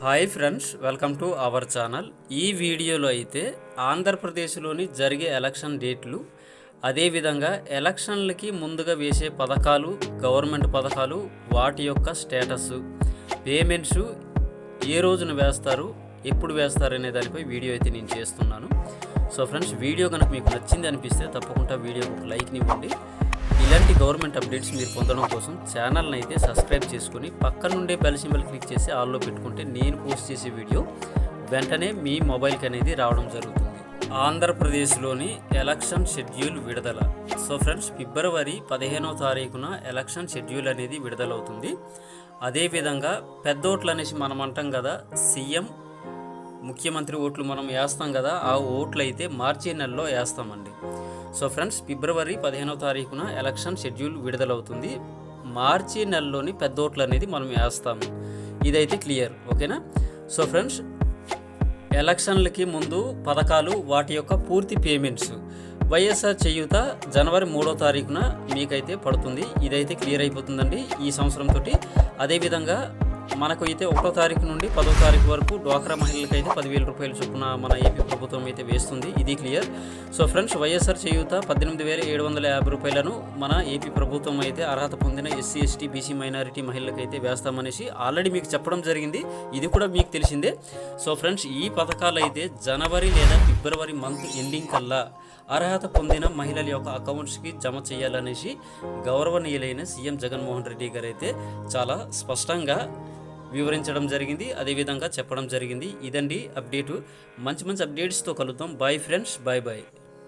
Hi friends welcome to our channel. ఈ వీడియోలో అయితే ఆంధ్రప్రదేశ్లోని జరిగే ఎలక్షన్ డేట్లు అదేవిధంగా ఎలక్షన్లకి ముందుగా వేసే పథకాలు గవర్నమెంట్ పథకాలు వాటి యొక్క స్టేటస్ పేమెంట్స్ ఏ రోజున వేస్తారు ఎప్పుడు వేస్తారు అనే దానిపై వీడియో అయితే నేను చేస్తున్నాను. సో ఫ్రెండ్స్ వీడియో కనుక మీకు నచ్చింది అనిపిస్తే తప్పకుండా వీడియోకి ఒక లైక్ని ఇవ్వండి. ఇలాంటి గవర్నమెంట్ అప్డేట్స్ మీరు పొందడం కోసం ఛానల్ని అయితే సబ్స్క్రైబ్ చేసుకుని పక్కన నుండే బెల్ సింబల్ క్లిక్ చేసి ఆల్లో పెట్టుకుంటే నేను పోస్ట్ చేసే వీడియో వెంటనే మీ మొబైల్కి అనేది రావడం జరుగుతుంది. ఆంధ్రప్రదేశ్లోని ఎలక్షన్ షెడ్యూల్ విడుదల. సో ఫ్రెండ్స్ ఫిబ్రవరి పదిహేనవ తారీఖున ఎలక్షన్ షెడ్యూల్ అనేది విడుదలవుతుంది. అదేవిధంగా పెద్ద ఓట్లు అనేసి మనం అంటాం కదా సీఎం ముఖ్యమంత్రి ఓట్లు మనం వేస్తాం కదా ఆ ఓట్లు అయితే మార్చి నెలలో వేస్తామండి. సో ఫ్రెండ్స్ ఫిబ్రవరి పదిహేనవ తారీఖున ఎలక్షన్ షెడ్యూల్ విడుదలవుతుంది. మార్చి నెలలోని పెద్ద ఓట్లు అనేది మనం వేస్తాము. ఇదైతే క్లియర్ ఓకేనా? సో ఫ్రెండ్స్ ఎలక్షన్లకి ముందు పథకాలు వాటి యొక్క పూర్తి పేమెంట్స్. వైఎస్ఆర్ చేయూత జనవరి మూడో తారీఖున మీకైతే పడుతుంది. ఇదైతే క్లియర్ అయిపోతుందండి ఈ సంవత్సరంతో అదేవిధంగా మనకు అయితే ఒకటో తారీఖు నుండి పదో తారీఖు వరకు డ్వాక్రా మహిళలకు అయితే పదివేల రూపాయల చొప్పున మన ఏపీ ప్రభుత్వం అయితే వేస్తుంది. ఇది clear. So friends YSR Cheyutha పద్దెనిమిది వేల ఏడు వందల యాభై రూపాయలను మన ఏపీ ప్రభుత్వం అయితే అర్హత పొందిన ఎస్సీ ఎస్టీ బీసీ మైనారిటీ మహిళలకు అయితే వేస్తామనేసి ఆల్రెడీ మీకు చెప్పడం జరిగింది. ఇది కూడా మీకు తెలిసిందే. సో ఫ్రెండ్స్ ఈ పథకాలు అయితే జనవరి లేదా ఫిబ్రవరి మంత్ ఎండింగ్ కల్లా అర్హత పొందిన మహిళల యొక్క అకౌంట్స్కి జమ చేయాలనేసి గౌరవనీయులైన సీఎం జగన్మోహన్ రెడ్డి గారు అయితే చాలా స్పష్టంగా వివరించడం జరిగింది అదేవిధంగా చెప్పడం జరిగింది. ఇదండి అప్డేటు. మంచి మంచి అప్డేట్స్తో కలుద్దాం. Bye friends bye bye